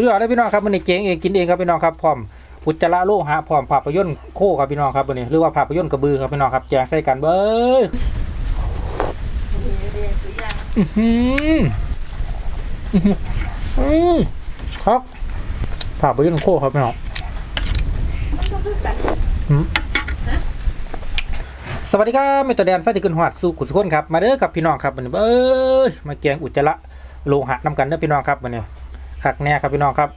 สุดยอดเลยพี่น้องครับมันนี่เก่งเองกินเองครับพี่น้องครับพร้อมอุจจาระโลหะพร้อมภาพยนตร์โคครับพี่น้องครับวันนี้หรือว่าภาพยนตร์กระบือครับพี่น้องครับแจงใส่กันเบ้ยอือหืออื้อหืออื้อครับภาพยนตร์โคครับพี่น้องสวัสดีครับเมตอแดนไฟที่ขึ้นหอดสู่ขุนสุขนครับมาเด้อครับพี่น้องครับวันนี้เบ้ยมาแกงอุจจาระโลหะนำกันเด้อพี่น้องครับวันนี้ คักแน่ครับพี่น้องครับ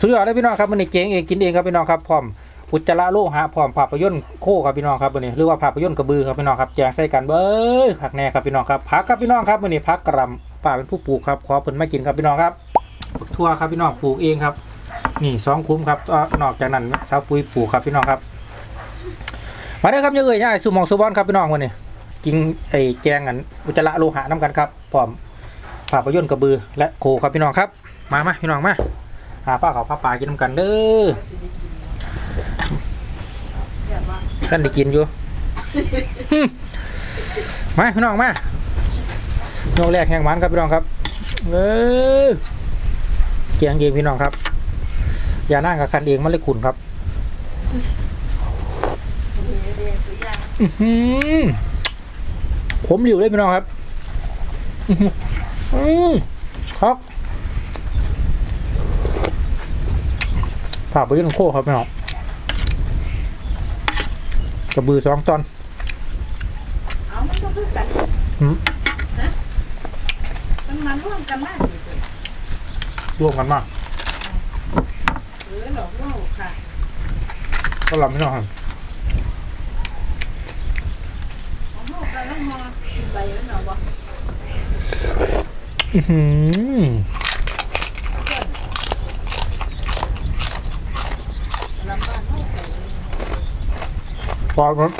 สุดยอดเลยพี่น้องครับมันนี่เก่งเองกินเองครับพี่น้องครับพร้อมอุจจาระโลหะพร้อมภาพยนตร์โคครับพี่น้องครับวันนี้หรือว่าภาพยนตร์กระบือครับพี่น้องครับแจงใส่กันเบ้ยคักแน่ครับพี่น้องครับพักครับพี่น้องครับวันนี้พักกระลำป้าเป็นผู้ปลูกครับขอผลไมากินครับพี่น้องครับทั่วครับพี่น้องปลูกเองครับ นี่สองคุ้มครับนอกจากนั้นชาวปุยปลูกครับพี่น้องครับมาเด้ครับเยอะเลยย่สุมองสุบอนครับพี่น้องวันนี้กินไอ้แกงอันอุจจาระโลหะน้ำกันครับพร้อมภาพยนตร์กระบือและโคครับพี่น้องครับ มามาพี่น้องมาหาป้าเขาวป้าป่ากินน้ำกันเด้อกันได้กินอยู่ มาพี่น้องมาโยกแรกแห่งหมันครับพี่น้องครับ เออเกียงเองพี่น้องครับ อย่านั่งกับคันเองมันเลยขุนครับผมหลิวเลยพี่น้องครับอืมครับ ผ่าไปยื่นโค้ครับพี่น้องกระบือสองตอนเอามันก็คือกันหืมมันมันร่วมกันมากเลยเว้ยรวมกันมากเออหลอกล่อค่ะก็ลำพี่น้องครับของโลกกันแล้วมอใบแล้วเนาะบ่อื้อหือ ลำบ้านโลกไป ปอดครับ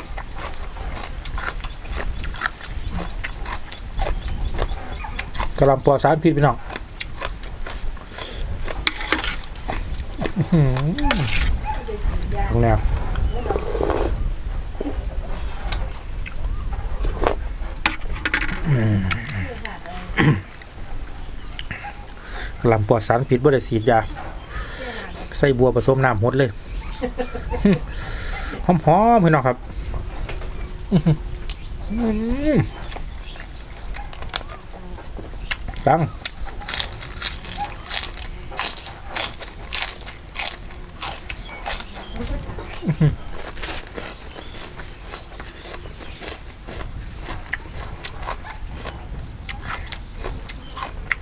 กระลำปลอดสารพิษพี่น้องอื้อหือตรงแนวกระลำปลอดสารพิษบ่ได้ฉีดยา ใส่บัวผสมน้ำหดเลย หอมหอมๆพี่น้องครับอื้อหืออื้อตังอื้อหือ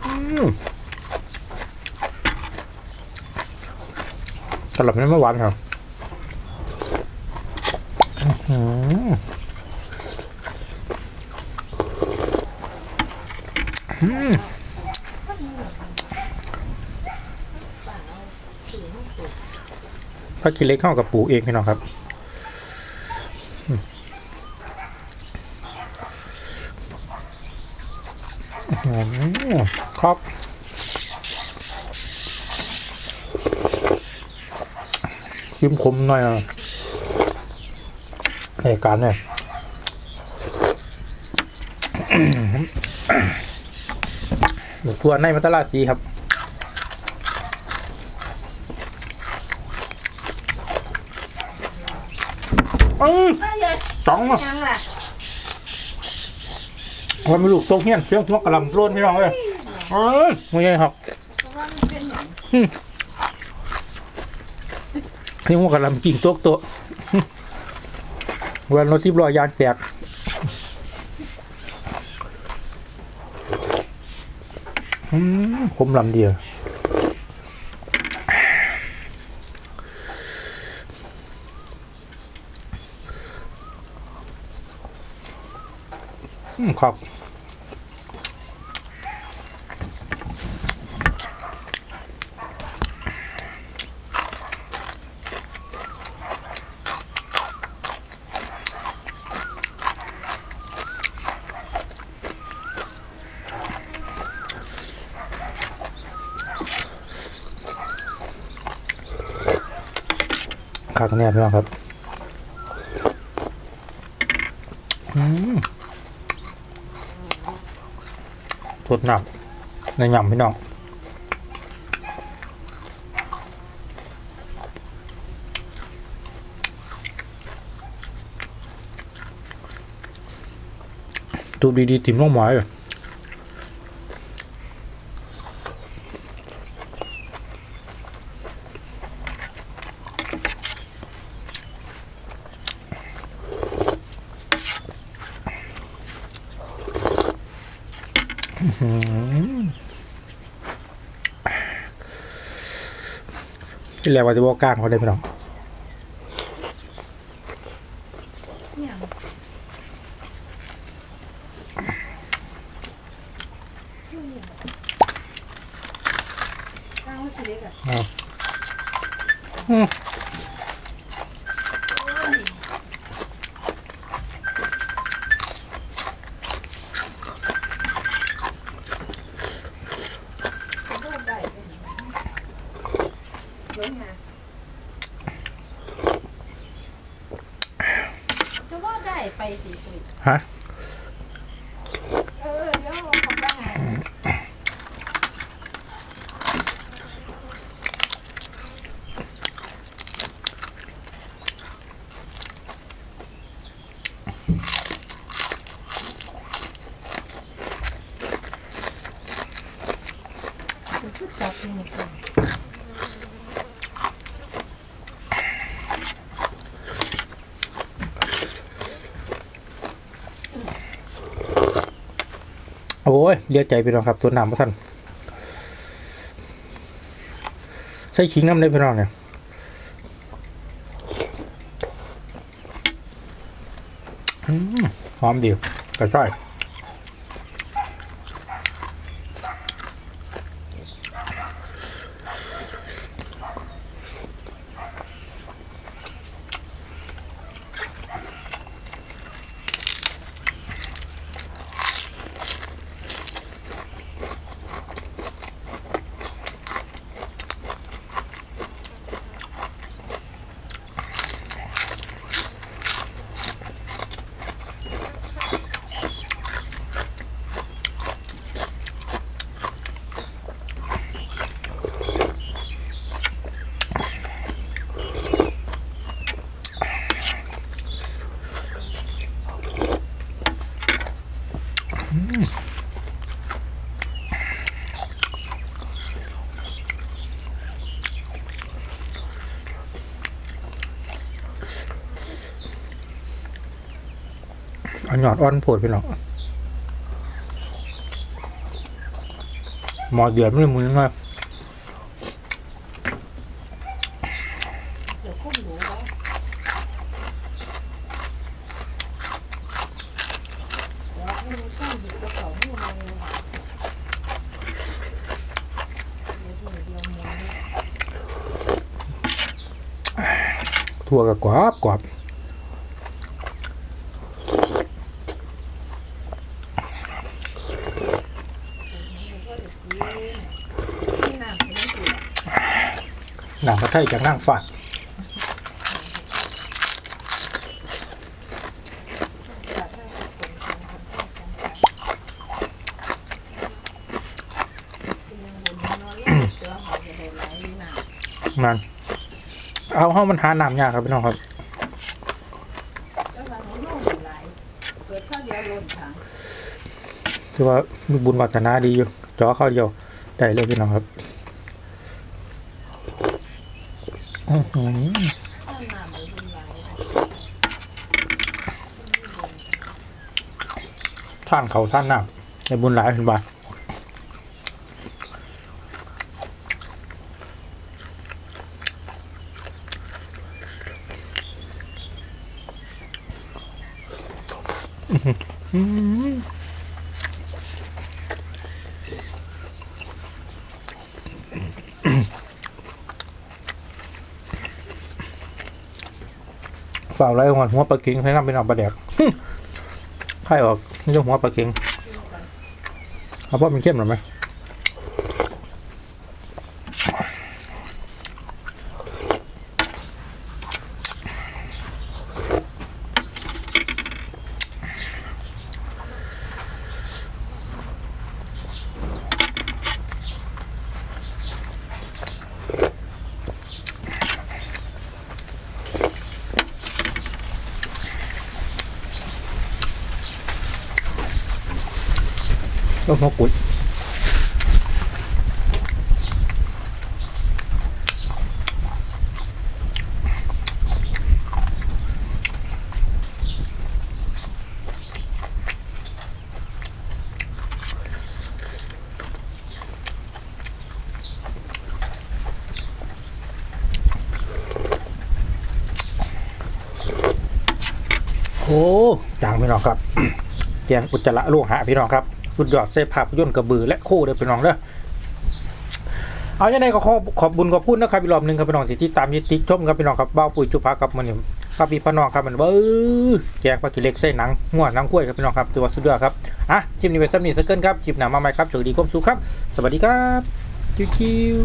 อืมสลับนี้ไม่หวานครับอืมอืม ถ้ากินเล็กเข้ากับปูเองพี่น้องครับครับชิมคมหน่อยอะ เหตุการณ์เนี่ยหมูตัวในมัตตลาดสีครับเอ้ยไม่เลยสองอะยังล่ะวันมีลูกโตเฮียนเชื่องชวกกระหลำโรนพี่น้องเลยเอ้ยไม่ใช่ครับเพราะว่ามันเป็นอย่างนี่หัวกระหลำกิ่งโต๊ะโต๊ะ วันรถสิบล้อยางแตกอืมคมลำเดียวครับ คักเนี่ยพี่น้องครับสดหนักในยำพี่น้องตัวดีๆติ่มลงมาเลย ที่แรกว่าจะบอกกลางเขาได้ไหมน้อง เนี่ยตั้งไว้ทีเล็กอะ เอาอืม จะโดดได้เป็นลงมาจะว่าได้ไปสิสิ ฮะ เออเดี๋ยวเอาของบ้าน คือจับนี่สิ โอ้ยเลียใจพี่น้องครับสวนน้ำพระท่านใส่ขิงน้ำได้พี่น้องเนี่ยหอมดีกระช่อย ยอดอ้อนโผดพี่น้องหมอเดือดไม่ได้มือมากเดี๋ยวคุ้มหนูไว้เดี๋ยวให้มันข้ากถั่วกับกรอบกรอบ ที่น้ำไม่เกลือ หนังกระไทยจากนั่งฝาด จากนั้นก็เป็นการทำข้าวของกันเป็นยังบนนอนแล้วเสือหอย จะได้ไหลน้ำนั่นเอาเข้ามันหาน้ำยากครับพี่น้องครับถือว่ามีบุญวัฒนาดีอยู่จอเข้าเดียวได้เลยพี่น้องครับอื้อหือ ข้าวน้ำมันเป็นไหล ท่านเขาท่านน้ำในบุญหลายเป็นบาทอื้อ ฝ่าไรหัวหัวปลาเก่งใช้น้ำเป็นออกปลาแดกไข่ออกนี่จะหัวปลาเก่งเอาเพราะมันเข้มหรือไม่ ต้มหัวกุดโอ้จางพี่น้องครับแกงอุจจาระโลหะพี่น้องครับ สุดยอดเซภาพยนตร์กระบือและคู่เด้อพี่น้องเด้อเอาอย่างไรก็ขอขอบบุญขอบคุณนะครับอีกรอบหนึ่งครับพี่น้องที่ติดตามยิติชมครับพี่น้องครับเบ้าปุ๋ยจุภาครับมันนี่ครับพี่พี่น้องครับมันเบ้อแกงปลากิเล็กใส่หนังง่วหนังกล้วยครับพี่น้องครับตัวสุดยอดครับอะจิมนี้เป็นซัมนี่สเกิลครับจิบหนามาใหม่ครับสวัสดีความสุขครับ สวัสดีครับคิว